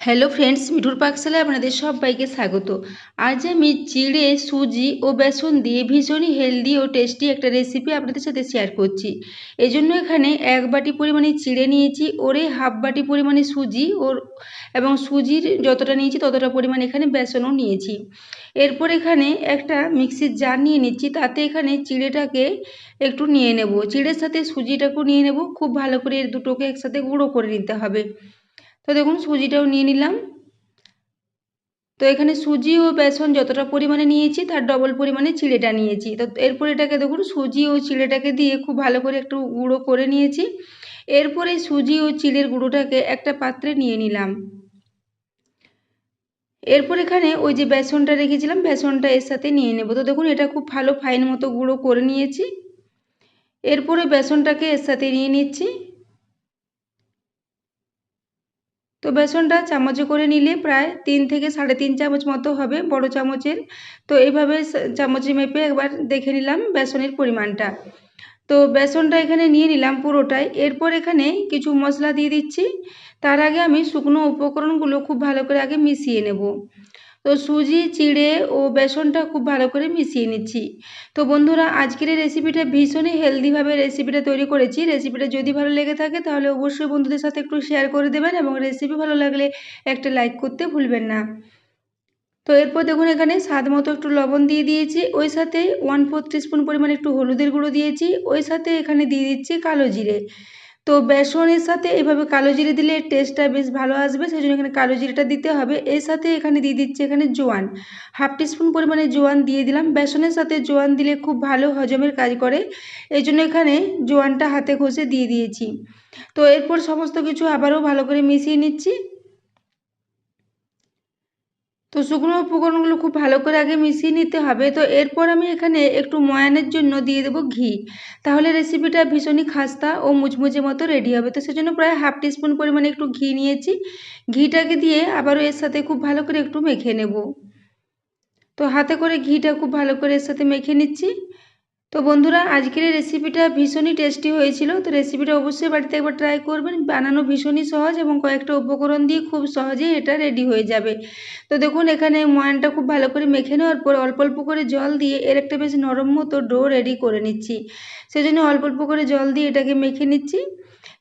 Hello friends মিঠুর পাকশালায় আপনাদের সবাইকে স্বাগত। আজ আমি চিড়ে, সুজি ও বেসন দিয়ে ভীষণই হেলদি ও টেস্টি একটা রেসিপি আপনাদের সাথে শেয়ার করছি। এই জন্য এখানে এক বাটি পরিমাণে চিড়ে নিয়েছি, ওরে হাফ বাটি পরিমাণে সুজি ওর এবং সুজির যতটা নিয়েছি ততটা পরিমাণ এখানে বেসনও নিয়েছি। এরপর এখানে একটা মিক্সির জার নিয়ে নিচ্ছি, তাতে এখানে চিড়েটাকে একটু নিয়ে নেব। চিড়ের সাথে সুজিটাকেও নিয়ে নেব, খুব ভালো করে এর দুটোকে একসাথে গুঁড়ো করে নিতে হবে। তো দেখুন সুজিটাও নিয়ে নিলাম। তো এখানে সুজি ও বেসন যতটা পরিমাণে নিয়েছি, তার ডবল পরিমাণে চিড়েটা নিয়েছি। তো এরপর এটাকে দেখুন সুজি ও চিড়েটাকে দিয়ে খুব ভালো করে একটু গুঁড়ো করে নিয়েছি। এরপরে সুজি ও চিড়ের গুঁড়োটাকে একটা পাত্রে নিয়ে নিলাম। এরপর এখানে ওই যে বেসনটা রেখেছিলাম, বেসনটা এর সাথে নিয়ে নেব। তো দেখুন এটা খুব ভালো ফাইন মতো গুঁড়ো করে নিয়েছি। এরপরে বেসনটাকে এর সাথে নিয়ে নিচ্ছি তো বেসনটা চামচে করে নিলে প্রায় তিন থেকে সাড়ে তিন চামচ মতো হবে, বড় চামচের। তো এইভাবে চামচে মেপে একবার দেখে নিলাম বেসনের পরিমাণটা। তো বেসনটা এখানে নিয়ে নিলাম পুরোটাই। এরপর এখানে কিছু মশলা দিয়ে দিচ্ছি। তার আগে আমি শুকনো উপকরণগুলো খুব ভালো করে আগে মিশিয়ে নেব। তো সুজি, চিড়ে ও বেসনটা খুব ভালো করে মিশিয়ে নিচ্ছি। তো বন্ধুরা, আজকের রেসিপিটা ভীষণই হেলদিভাবে রেসিপিটা তৈরি করেছি। রেসিপিটা যদি ভালো লেগে থাকে, তাহলে অবশ্যই বন্ধুদের সাথে একটু শেয়ার করে দেবেন এবং রেসিপি ভালো লাগলে একটা লাইক করতে ভুলবেন না। তো এরপর দেখুন, এখানে স্বাদ মতো একটু লবণ দিয়ে দিয়েছি। ওই সাথে ওয়ান ফোর স্পুন পরিমাণে একটু হলুদের গুঁড়ো দিয়েছি। ওই সাথে এখানে দিয়ে দিচ্ছি কালো জিরে। তো বেসনের সাথে এভাবে কালো জিরে দিলে টেস্টটা বেশ ভালো আসবে সেই জন্য এখানে কালো জিরেটা দিতে হবে। এর সাথে এখানে দিয়ে দিচ্ছি এখানে জোয়ান। হাফ টিস্পুন পরিমাণে জোয়ান দিয়ে দিলাম। বেসনের সাথে জোয়ান দিলে খুব ভালো হজমের কাজ করে। এই জন্য এখানে জোয়ানটা হাতে ঘষে দিয়ে দিয়েছি। তো এরপর সমস্ত কিছু আবারও ভালো করে মিশিয়ে নিচ্ছি। তো শুকনো উপকরণগুলো খুব ভালো করে আগে মিশিয়ে নিতে হবে। তো এরপর আমি এখানে একটু ময়ানের জন্য দিয়ে দেবো ঘি। তাহলে রেসিপিটা ভীষণই খাস্তা ও মুচমুচে মতো রেডি হবে। তো সেজন্য প্রায় হাফ টিস্পুন পরিমাণে একটু ঘি নিয়েছি। ঘিটাকে দিয়ে আবারও এর সাথে খুব ভালো করে একটু মেখে নেব। তো হাতে করে ঘিটা খুব ভালো করে এর সাথে মেখে নিচ্ছি। তো বন্ধুরা, আজকের এই রেসিপিটা ভীষণই টেস্টি হয়েছিল। তো রেসিপিটা অবশ্যই বাড়িতে একবার ট্রাই করবেন। বানানো ভীষণই সহজ এবং কয়েকটা উপকরণ দিয়ে খুব সহজেই এটা রেডি হয়ে যাবে। তো দেখুন, এখানে ময়ানটা খুব ভালো করে মেখে নেওয়ার পর অল্প অল্প করে জল দিয়ে এর একটা বেশ নরম মতো ডো রেডি করে নিচ্ছি। সেজন্য অল্প অল্প করে জল দিয়ে এটাকে মেখে নিচ্ছি।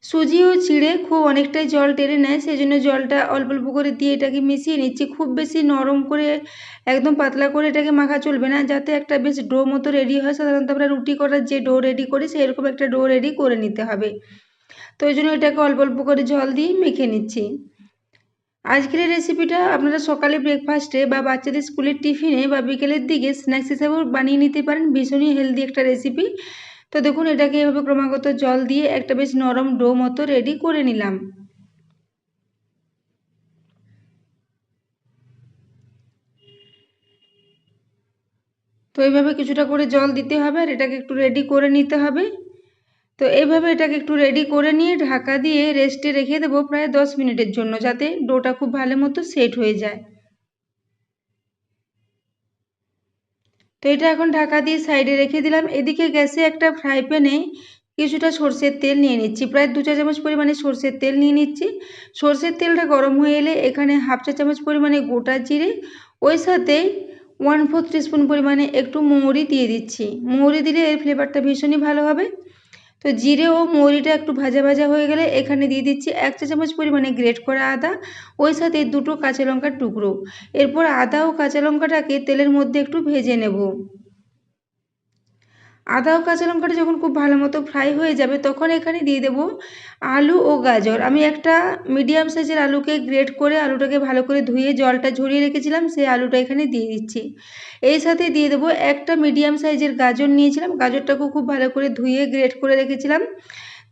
সুজি ও চিড়ে খুব অনেকটাই জল টেনে নেয় সেই জন্য জলটা অল্প অল্প করে দিয়ে এটাকে মিশিয়ে নিচ্ছি। খুব বেশি নরম করে একদম পাতলা করে এটাকে মাখা চলবে না, যাতে একটা বেশ ডো মতো রেডি হয়। সাধারণত আমরা রুটি করার যে ডো রেডি করি, সেরকম একটা ডো রেডি করে নিতে হবে। তো ওই জন্য এটাকে অল্প অল্প করে জল দিয়ে মেখে নিচ্ছি। আজকের রেসিপিটা আপনারা সকালে ব্রেকফাস্টে বা বাচ্চাদের স্কুলের টিফিনে বা বিকেলের দিকে স্ন্যাক্স হিসাবেও বানিয়ে নিতে পারেন। ভীষণই হেলদি একটা রেসিপি তো দেখুন, এটাকে এভাবে ক্রমাগত জল দিয়ে একটা বেশ নরম ডো মতো রেডি করে নিলাম। তো এইভাবে কিছুটা করে জল দিতে হবে আর এটাকে একটু রেডি করে নিতে হবে। তো এইভাবে এটাকে একটু রেডি করে নিয়ে ঢাকা দিয়ে রেস্টে রেখে দেবো প্রায় দশ মিনিটের জন্য, যাতে ডোটা খুব ভালো মতো সেট হয়ে যায়। তো এটা এখন ঢাকা দিয়ে সাইডে রেখে দিলাম। এদিকে গ্যাসে একটা ফ্রাই প্যানে কিছুটা সর্ষের তেল নিয়ে নিচ্ছি। প্রায় দু চা চামচ পরিমাণে সর্ষের তেল নিয়ে নিচ্ছি। সর্ষের তেলটা গরম হয়ে এলে এখানে হাফ চা চামচ পরিমাণে গোটা জিরে, ওই সাথে ওয়ান ফোর্থ টিস্পুন পরিমাণে একটু মৌরি দিয়ে দিচ্ছি। মৌরি দিলে এর ফ্লেভারটা ভীষণই ভালো হবে। তো জিরে ও মৌরিটা একটু ভাজা ভাজা হয়ে গেলে এখানে দিয়ে দিচ্ছি এক চা চামচ পরিমাণে গ্রেট করা আদা, ওই সাথে দুটো কাঁচা লঙ্কার টুকরো। এরপর আদা ও কাঁচা লঙ্কাটাকে তেলের মধ্যে একটু ভেজে নেব। আদা ও কাঁচা লঙ্কাটা যখন খুব ভালো মতো ফ্রাই হয়ে যাবে, তখন এখানে দিয়ে দেব আলু ও গাজর। আমি একটা মিডিয়াম সাইজের আলুকে গ্রেট করে আলুটাকে ভালো করে ধুয়ে জলটা ঝরিয়ে রেখেছিলাম, সেই আলুটা এখানে দিয়ে দিচ্ছি। এই সাথে দিয়ে দেবো একটা মিডিয়াম সাইজের গাজর নিয়েছিলাম, গাজরটাকেও খুব ভালো করে ধুয়ে গ্রেট করে রেখেছিলাম।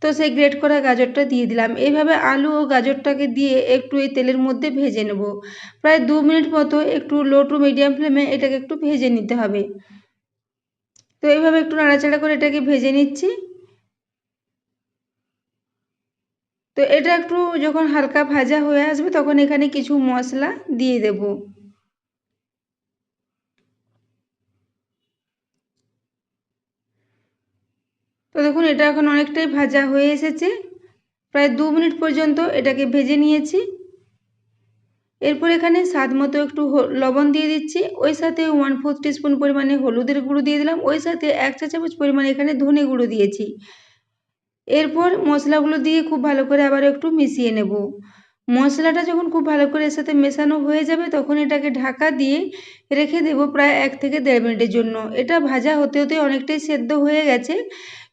তো সেই গ্রেট করা গাজরটা দিয়ে দিলাম। এইভাবে আলু ও গাজরটাকে দিয়ে একটু এই তেলের মধ্যে ভেজে নেব। প্রায় দু মিনিট মতো একটু লো টু মিডিয়াম ফ্লেমে এটাকে একটু ভেজে নিতে হবে। তো এইভাবে একটু নাড়াচাড়া করে এটাকে ভেজে নিচ্ছি। তো এটা একটু যখন হালকা ভাজা হয়ে আসবে তখন এখানে কিছু মশলা দিয়ে দেব। তো দেখুন, এটা এখন অনেকটাই ভাজা হয়ে এসেছে। প্রায় দু মিনিট পর্যন্ত এটাকে ভেজে নিয়েছি। এরপর এখানে স্বাদ মতো একটু লবণ দিয়ে দিচ্ছি। ওই সাথে ওয়ান ফোর্থ টিস্পুন পরিমাণে হলুদের গুঁড়ো দিয়ে দিলাম। ওই সাথে এক চা চামচ পরিমাণে এখানে ধনে গুঁড়ো দিয়েছি। এরপর মশলাগুলো দিয়ে খুব ভালো করে আবার একটু মিশিয়ে নেব। মশলাটা যখন খুব ভালো করে এর সাথে মেশানো হয়ে যাবে, তখন এটাকে ঢাকা দিয়ে রেখে দেব প্রায় এক থেকে দেড় মিনিটের জন্য। এটা ভাজা হতে হতে অনেকটাই সেদ্ধ হয়ে গেছে,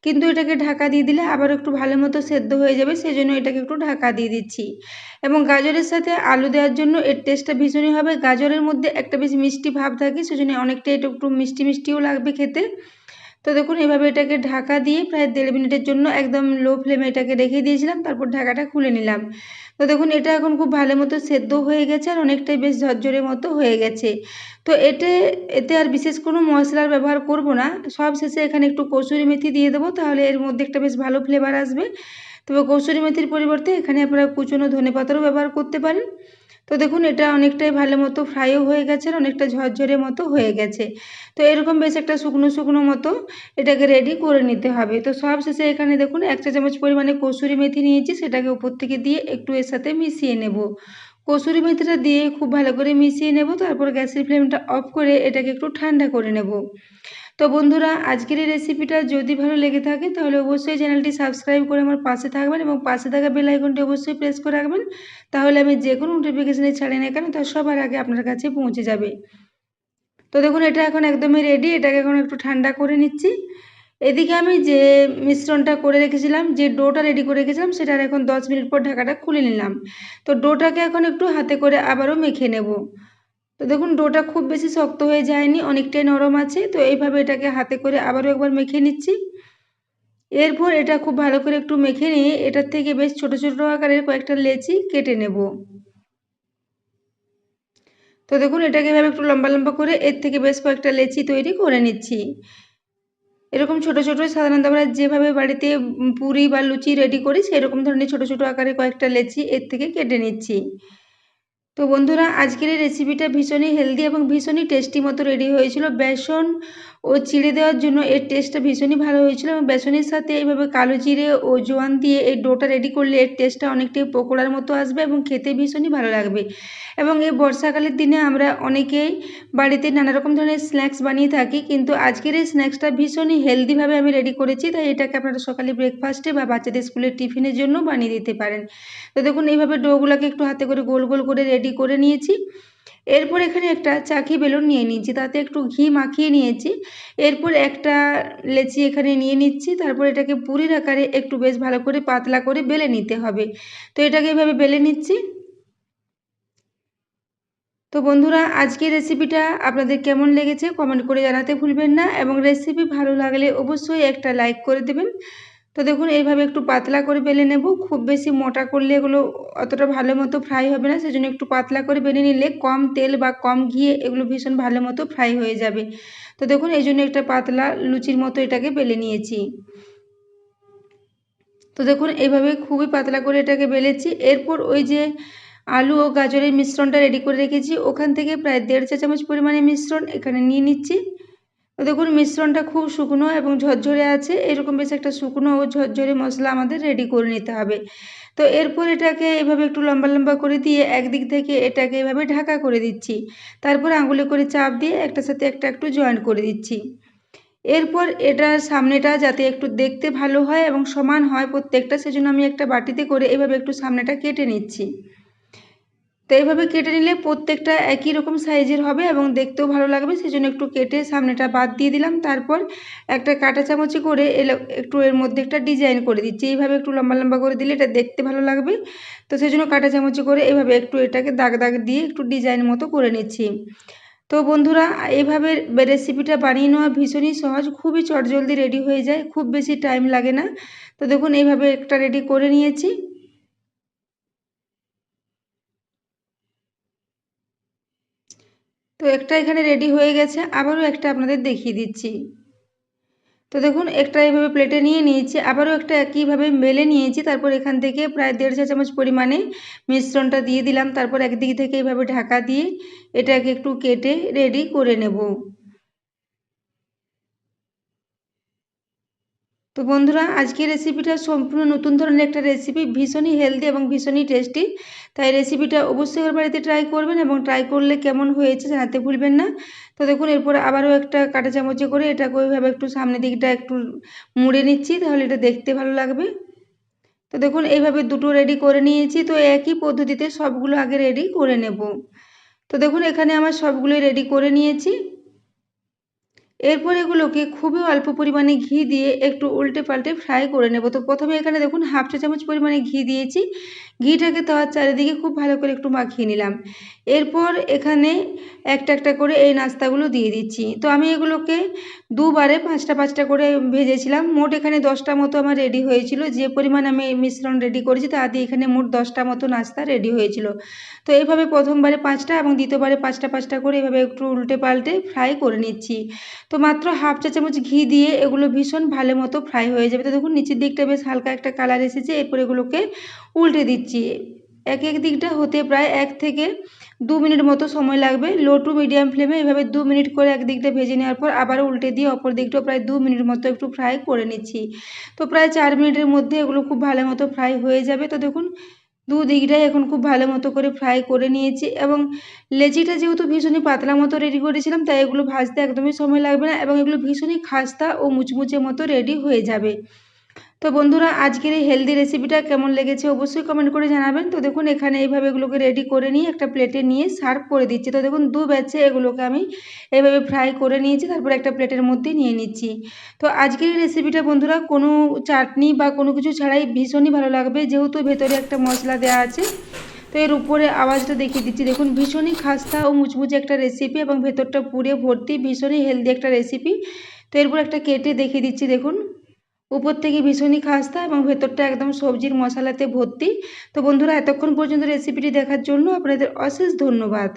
কিন্তু এটাকে ঢাকা দিয়ে দিলে আবার একটু ভালো মতো সেদ্ধ হয়ে যাবে সেই জন্য এটাকে একটু ঢাকা দিয়ে দিচ্ছি। এবং গাজরের সাথে আলু দেওয়ার জন্য এর টেস্টটা ভীষণই হবে। গাজরের মধ্যে একটা বেশ মিষ্টি ভাব থাকে, সেজন্য অনেকটা এটা একটু মিষ্টি মিষ্টিও লাগবে খেতে। তো দেখুন, এভাবে এটাকে ঢাকা দিয়ে প্রায় দেড় মিনিটের জন্য একদম লো ফ্লেমে এটাকে রেখে দিয়েছিলাম, তারপর ঢাকাটা খুলে নিলাম। তো দেখুন, এটা এখন খুব ভালো মতো সেদ্ধ হয়ে গেছে আর অনেকটাই বেশ ঝরঝরে মতো হয়ে গেছে। তো এতে এতে আর বিশেষ কোনো মশলার ব্যবহার করব না। সব শেষে এখানে একটু কসুরি মেথি দিয়ে দেবো, তাহলে এর মধ্যে একটা বেশ ভালো ফ্লেভার আসবে। তবে কসুরি মেথির পরিবর্তে এখানে আপনারা কুচনো ধনে পাতারও ব্যবহার করতে পারেন। তো দেখুন, এটা অনেকটাই ভালো মতো ফ্রাইও হয়ে গেছে আর অনেকটা ঝরঝরে মতো হয়ে গেছে। তো এরকম বেশ একটা শুকনো শুকনো মতো এটাকে রেডি করে নিতে হবে। তো সব শেষে এখানে দেখুন, এক চা চামচ পরিমাণে কসুরি মেথি নিয়েছি, সেটাকে উপর থেকে দিয়ে একটু এর সাথে মিশিয়ে নেব। কসুরি মেথিটা দিয়ে খুব ভালো করে মিশিয়ে নেব, তারপর গ্যাসের ফ্লেমটা অফ করে এটাকে একটু ঠান্ডা করে নেব। তো বন্ধুরা, আজকের এই রেসিপিটা যদি ভালো লেগে থাকে, তাহলে অবশ্যই চ্যানেলটি সাবস্ক্রাইব করে আমার পাশে থাকবেন এবং পাশে থাকা বেল আইকনটি অবশ্যই প্রেস করে রাখবেন। তাহলে আমি যে কোনো নোটিফিকেশানে ছাড়ি না কেন তার সবার আগে আপনার কাছে পৌঁছে যাবে। তো দেখুন, এটা এখন একদমই রেডি এটাকে এখন একটু ঠান্ডা করে নিচ্ছি। এদিকে আমি যে মিশ্রণটা করে রেখেছিলাম, যে ডোটা রেডি করে রেখেছিলাম সেটার এখন দশ মিনিট পর ঢাকাটা খুলে নিলাম। তো ডোটাকে এখন একটু হাতে করে আবারও মেখে নেব। তো দেখুন, ডোটা খুব বেশি শক্ত হয়ে যায়নি, অনেকটাই নরম আছে। তো এইভাবে এটাকে হাতে করে আবারও একবার মেখে নিচ্ছি। এরপর এটা খুব ভালো করে একটু মেখে নিয়ে এটার থেকে বেশ ছোট ছোট আকারের কয়েকটা লেচি কেটে নেব। তো দেখুন, এটাকে এভাবে একটু লম্বা লম্বা করে এর থেকে বেশ কয়েকটা লেচি তৈরি করে নিচ্ছি। এরকম ছোট ছোট সাধারণত আমরা যেভাবে বাড়িতে পুরি বা লুচি রেডি করি, সেরকম ধরনের ছোট ছোট আকারে কয়েকটা লেচি এর থেকে কেটে নিচ্ছি। তো বন্ধুরা আজকের এই রেসিপিটা ভীষণই হেলদি এবং ভীষণই টেস্টি মতো রেডি হয়েছিল। বেসন ও চিড়ে দেওয়ার জন্য এর টেস্টটা ভীষণই ভালো হয়েছিল এবং বেসনের সাথে এইভাবে কালো জিরে ও জোয়ান দিয়ে এই ডোটা রেডি করলে এর টেস্টটা অনেকটাই পকোড়ার মতো আসবে এবং খেতে ভীষণই ভালো লাগবে। এবং এই বর্ষাকালের দিনে আমরা অনেকেই বাড়িতে নানা রকম ধরনের স্ন্যাক্স বানিয়ে থাকি, কিন্তু আজকের এই স্ন্যাক্সটা ভীষণই হেলদিভাবে আমি রেডি করেছি, তাই এটাকে আপনারা সকালে ব্রেকফাস্টে বা বাচ্চাদের স্কুলের টিফিনের জন্য বানিয়ে দিতে পারেন। তো দেখুন, এইভাবে ডোগুলোকে একটু হাতে করে গোল গোল করে রেডি করে নিয়েছি। এরপর এখানে একটা চাকি বেলুন নিয়ে নিয়েছি, তাতে একটু ঘি মাখিয়ে নিয়েছি। এরপর একটা লেচি এখানে নিয়ে নিচ্ছি, তারপর এটাকে পুরীর আকারে একটু বেশ ভালো করে পাতলা করে বেলে নিতে হবে। তো এটাকে এভাবে বেলে নিচ্ছি। তো বন্ধুরা, আজকের রেসিপিটা আপনাদের কেমন লেগেছে কমেন্ট করে জানাতে ভুলবেন না এবং রেসিপি ভালো লাগলে অবশ্যই একটা লাইক করে দেবেন। তো দেখুন, এইভাবে একটু পাতলা করে বেলে নেব। খুব বেশি মোটা করলে এগুলো অতটা ভালো মতো ফ্রাই হবে না। সেজন্য একটু পাতলা করে বেলে নিলে কম তেল বা কম ঘিয়ে এগুলো ভীষণ ভালো মতো ফ্রাই হয়ে যাবে। তো দেখুন, এই জন্য একটা পাতলা লুচির মতো এটাকে বেলে নিয়েছি। তো দেখুন, এইভাবে খুবই পাতলা করে এটাকে বেলেছি। এরপর ওই যে আলু ও গাজরের মিশ্রণটা রেডি করে রেখেছি। ওখান থেকে প্রায় দেড় চা চামচ পরিমাণে মিশ্রণ এখানে নিয়ে নিচ্ছি। দেখুন, মিশ্রণটা খুব শুকনো এবং ঝরঝরে আছে। এরকম বেশ একটা শুকনো ও ঝরঝরে মশলা আমাদের রেডি করে নিতে হবে। তো এরপর এটাকে এভাবে একটু লম্বা লম্বা করে দিয়ে একদিক থেকে এটাকে এভাবে ঢাকা করে দিচ্ছি। তারপর আঙুলে করে চাপ দিয়ে একটার সাথে একটা একটু জয়েন্ট করে দিচ্ছি। এরপর এটার সামনেটা যাতে একটু দেখতে ভালো হয় এবং সমান হয় প্রত্যেকটা, সেজন্য আমি একটা বাটিতে করে এভাবে একটু সামনেটা কেটে নিচ্ছি। তো এইভাবে কেটে নিলে প্রত্যেকটা একই রকম সাইজের হবে এবং দেখতেও ভালো লাগবে, সেজন্য একটু কেটে সামনেটা বাদ দিয়ে দিলাম। তারপর একটা কাঁটা চামচে করে একটু এর মধ্যে একটা ডিজাইন করে দিচ্ছি। এইভাবে একটু লম্বা লম্বা করে দিলে এটা দেখতে ভালো লাগবে। তো সেজন্য কাঁটা চামচে করে এইভাবে একটু এটাকে দাগ দাগ দিয়ে একটু ডিজাইন মতো করে নিচ্ছি। তো বন্ধুরা এইভাবে রেসিপিটা বানিয়ে নেওয়া ভীষণই সহজ। খুবই চটজলদি রেডি হয়ে যায়, খুব বেশি টাইম লাগে না। তো দেখুন, এইভাবে একটা রেডি করে নিয়েছি। তো একটা এখানে রেডি হয়ে গেছে, আবারও একটা আপনাদের দেখিয়ে দিচ্ছি। তো দেখুন, একটা এইভাবে প্লেটে নিয়ে নিয়েছি, আবারও একটা একইভাবে মেলে নিয়েছি, তারপর এখান থেকে প্রায় দেড় চা চামচ পরিমাণে মিশ্রণটা দিয়ে দিলাম, তারপর একদিক থেকে এইভাবে ঢাকা দিয়ে এটাকে একটু কেটে রেডি করে নেব। তো বন্ধুরা, আজকের রেসিপিটা সম্পূর্ণ নতুন ধরনের একটা রেসিপি ভীষণই হেলদি এবং ভীষণই টেস্টি তাই রেসিপিটা অবশ্যই ওর বাড়িতে ট্রাই করবেন এবং ট্রাই করলে কেমন হয়েছে জানাতে ভুলবেন না। তো দেখুন, এরপর আবারও একটা কাটা চামচে করে এটাকে ওইভাবে একটু সামনের দিকটা একটু মুড়ে নিচ্ছি, তাহলে এটা দেখতে ভালো লাগবে। তো দেখুন, এইভাবে দুটো রেডি করে নিয়েছি, তো একই পদ্ধতিতে সবগুলো আগে রেডি করে নেব। তো দেখুন, এখানে আমার সবগুলোই রেডি করে নিয়েছি। এরপর এগুলোকে খুবই অল্প পরিমাণে ঘি দিয়ে একটু উল্টে পাল্টে ফ্রাই করে নেব। তো প্রথমে এখানে দেখুন হাফ চা চামচ পরিমাণে ঘি দিয়েছি। ঘিটাকে তাওয়ার চারিদিকে খুব ভালো করে একটু মাখিয়ে নিলাম। এরপর এখানে একটা একটা করে এই নাস্তাগুলো দিয়ে দিচ্ছি। তো আমি এগুলোকে দুবারে পাঁচটা পাঁচটা করে ভেজেছিলাম। মোট এখানে দশটা মতো আমার রেডি হয়েছিল। যে পরিমাণ আমি মিশ্রণ রেডি করেছি, তা দিয়ে এখানে মোট দশটা মতো নাস্তা রেডি হয়েছিল। তো এইভাবে প্রথমবারে পাঁচটা এবং দ্বিতীয়বারে পাঁচটা পাঁচটা করে এভাবে একটু উল্টে পাল্টে ফ্রাই করে নিচ্ছি। তো মাত্র হাফ চা চামচ ঘি দিয়ে এগুলো ভীষণ ভালো মতো ফ্রাই হয়ে যাবে। তো দেখুন, নিচের দিকটা বেশ হালকা একটা কালার এসেছে। এরপর এগুলোকে উল্টে দিচ্ছি। এক এক দিকটা হতে প্রায় এক থেকে দু মিনিট মতো সময় লাগবে। লো টু মিডিয়াম ফ্লেমে এভাবে দু মিনিট করে এক দিকটা ভেজে নেওয়ার পর আবার উল্টে দিয়ে অপর দিকটাও প্রায় দু মিনিট মতো একটু ফ্রাই করে নিচ্ছি। তো প্রায় চার মিনিটের মধ্যে এগুলো খুব ভালো মতো ফ্রাই হয়ে যাবে। তো দেখুন, দু দিকটাই এখন খুব ভালো মতো করে ফ্রাই করে নিয়েছি এবং লেচিটা যেহেতু ভীষণই পাতলা মতো রেডি করেছিলাম, তাই এগুলো ভাজতে একদমই সময় লাগবে না এবং এগুলো ভীষণই খাস্তা ও মুচমুচে মতো রেডি হয়ে যাবে। তো বন্ধুরা, আজকের এই হেলদি রেসিপিটা কেমন লেগেছে অবশ্যই কমেন্ট করে জানাবেন। তো দেখুন, এখানে এইভাবে এগুলোকে রেডি করে নিয়ে একটা প্লেটে নিয়ে সার্ভ করে দিচ্ছি। তো দেখুন, দু ব্যাচে এগুলোকে আমি এইভাবে ফ্রাই করে নিয়েছি, তারপর একটা প্লেটের মধ্যে নিয়ে নিচ্ছি। তো আজকের এই রেসিপিটা বন্ধুরা, কোনো চাটনি বা কোনো কিছু ছাড়াই ভীষণই ভালো লাগবে। যেহেতু ভেতরে একটা মশলা দেওয়া আছে, তো এর উপরে আওয়াজটা দেখিয়ে দিচ্ছি। দেখুন, ভীষণই খাস্তা ও মুচমুচে একটা রেসিপি এবং ভেতরটা পুড়ে ভর্তি ভীষণই হেলদি একটা রেসিপি তো এরপর একটা কেটে দেখিয়ে দিচ্ছি, দেখুন। উপর থেকে ভীষণই খাস্তা এবং ভেতরটা একদম সবজির মশলাতে ভর্তি। তো বন্ধুরা, এতক্ষণ পর্যন্ত রেসিপিটি দেখার জন্য আপনাদের অশেষ ধন্যবাদ।